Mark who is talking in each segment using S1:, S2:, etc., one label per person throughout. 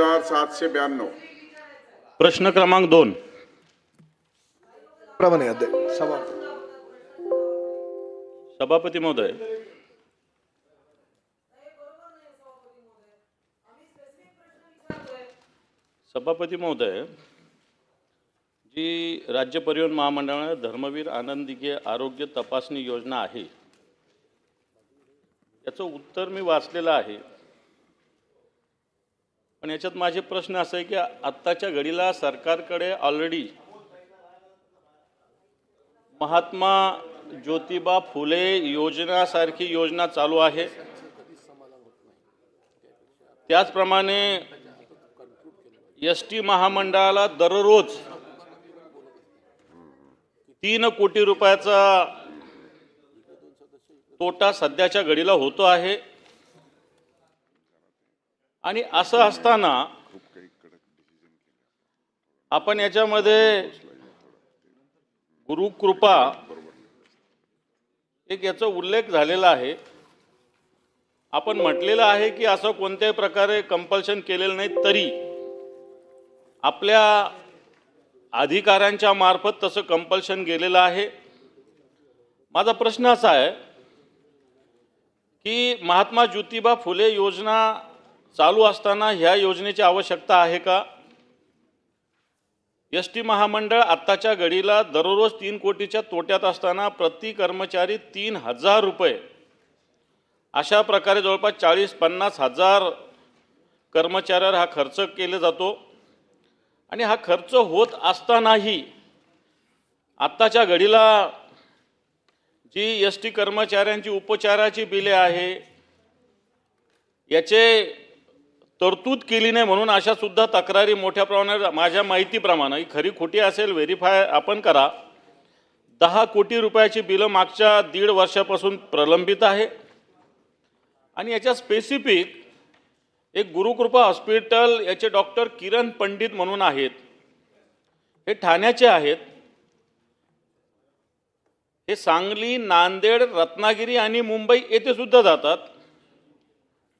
S1: हजार सातशे ब्याण्णव.
S2: प्रश्न क्रमांक दोन.
S3: प्रमाणे अध्यक्ष सभा.
S2: सभापती महोदय. सभापती महोदय जी राज्य परिवहन महामंडळाने धर्मवीर आनंदिके आरोग्य तपासणी योजना आहे याचं उत्तर मी वाचलेलं आहे. पण याच्यात माझे प्रश्न असे आहे की आत्ताच्या घडीला सरकारकडे ऑलरेडी महात्मा ज्योतिबा फुले योजनासारखी योजना चालू आहे. त्याचप्रमाणे एस टी महामंडळाला दररोज तीन कोटी रुपयाचा तोटा सध्याच्या घडीला होतो आहे. आणि असं असताना आपण याच्यामध्ये गुरुकृपा एक याचा उल्लेख झालेला आहे. आपण म्हटलेलं आहे की असं कोणत्याही प्रकारे कंपल्शन केलेलं नाही तरी आपल्या अधिकाऱ्यांच्या मार्फत तसं कंपल्शन गेलेलं आहे. माझा प्रश्न असा आहे की महात्मा ज्योतिबा फुले योजना चालू असताना ह्या योजनेची आवश्यकता आहे का? एस टी महामंडळ आत्ताच्या घडीला दररोज तीन कोटीच्या तोट्यात असताना प्रति कर्मचारी तीन हजार रुपये. अशा प्रकारे जवळपास चाळीस पन्नास हजार कर्मचाऱ्यावर हा खर्च केला जातो. आणि हा खर्च होत असतानाही आत्ताच्या घडीला जी एस टी कर्मचाऱ्यांची उपचाराची बिले आहे याचे तरतूद केली नाही म्हणून अशा सुद्धा तक्रारी मोठ्या प्रमाणात माझ्या माहितीप्रमाणे ही खरी खोटी असेल व्हेरीफाय आपण करा. दहा कोटी रुपयाची बिलं मागच्या दीड वर्षापासून प्रलंबित आहे. आणि याच्या स्पेसिफिक एक गुरुकृपा हॉस्पिटल याचे डॉक्टर किरण पंडित म्हणून आहेत. हे ठाण्याचे आहेत. हे सांगली नांदेड रत्नागिरी आणि मुंबई येथे सुद्धा जातात.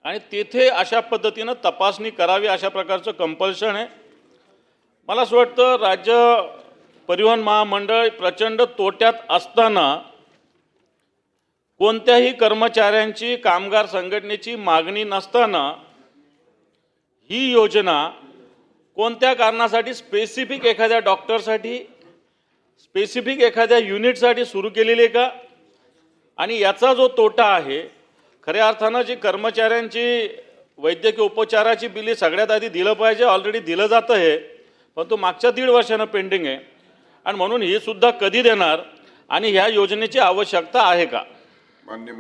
S2: आणि तेथे अशा पद्धतीनं तपासणी करावी अशा प्रकारचं कंपल्शन आहे. मला असं वाटतं राज्य परिवहन महामंडळ प्रचंड तोट्यात असताना कोणत्याही कर्मचाऱ्यांची कामगार संघटनेची मागणी नसताना ही योजना कोणत्या कारणासाठी स्पेसिफिक एखाद्या डॉक्टरसाठी स्पेसिफिक एखाद्या युनिटसाठी सुरू केलेली आहे का? आणि याचा जो तोटा आहे खऱ्या अर्थानं जी कर्मचाऱ्यांची वैद्यकीय उपचाराची बिली सगळ्यात आधी दिलं पाहिजे ऑलरेडी दिलं जातं हे. परंतु मागच्या दीड वर्षानं पेंडिंग आहे. आणि म्हणून ही सुद्धा कधी देणार आणि ह्या योजनेची आवश्यकता आहे का?
S1: मान्य